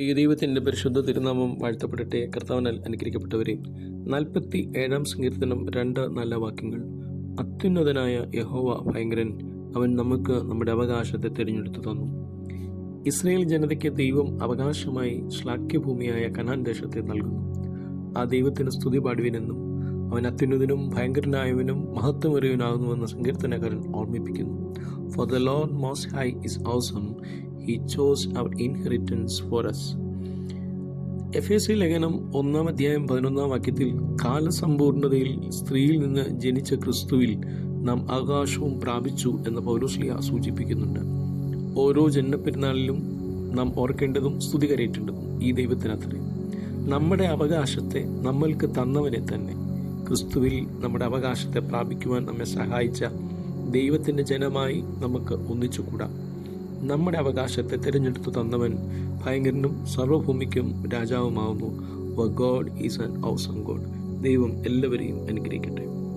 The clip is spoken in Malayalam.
ഈ ദൈവത്തിന്റെ പരിശുദ്ധ തിരുനാമം വാഴ്ത്തപ്പെടട്ടെ. കർത്താവിനാൽ അനുഗ്രഹിക്കപ്പെട്ടവരെ നാൽപ്പത്തി ഏഴാം സങ്കീർത്തനം രണ്ട് നല്ല വാക്യങ്ങൾ. അത്യുന്നതനായ യഹോവ ഭയങ്കരൻ അവൻ നമുക്ക് നമ്മുടെ അവകാശത്തെ തിരഞ്ഞെടുത്തു തന്നു. ഇസ്രയേൽ ജനതയ്ക്ക് ദൈവം അവകാശമായി ശ്ലാഘ്യഭൂമിയായ കനാൻ ദേശത്തെ നൽകുന്നു. ആ ദൈവത്തിന് സ്തുതി പാടുവിനെന്നും അവൻ അത്യുന്നതനും ഭയങ്കരനായവനും മഹത്വമേറിയവനാകുന്നുവെന്ന് സങ്കീർത്തനകാരൻ ഓർമ്മിപ്പിക്കുന്നു. For the Lord most high is awesome he chose our inheritance for us F S ലേഖനം ഒന്നാം അധ്യായം പതിനൊന്നാം വാക്യത്തിൽ കാലസമ്പൂർണതയിൽ സ്ത്രീയിൽ നിന്ന് ജനിച്ച ക്രിസ്തുവിൽ നാം ആകാശവും പ്രാപിച്ചു എന്ന് പൗലോസ്ലിയ സൂചിപ്പിക്കുന്നുണ്ട്. ഓരോ ജന്മപ്പെരുന്നാളിലും നാം ഓർക്കേണ്ടതും സ്തുതി കരയേറ്റേണ്ടതും ഈ ദൈവത്തിനത്രേ. നമ്മുടെ അവകാശത്തെ നമ്മൾക്ക് തന്നവനെ തന്നെ. ക്രിസ്തുവിൽ നമ്മുടെ അവകാശത്തെ പ്രാപിക്കുവാൻ നമ്മെ സഹായിച്ച ദൈവത്തിന്റെ ജനമായി നമുക്ക് ഒന്നിച്ചുകൂടാം. നമ്മുടെ അവകാശത്തെ തിരഞ്ഞെടുത്ത് തന്നവൻ ഭയങ്കരനും സർവഭൂമിക്കും രാജാവുമാവുന്നു. God is an awesome God. ദൈവം എല്ലാവരെയും അനുഗ്രഹിക്കട്ടെ.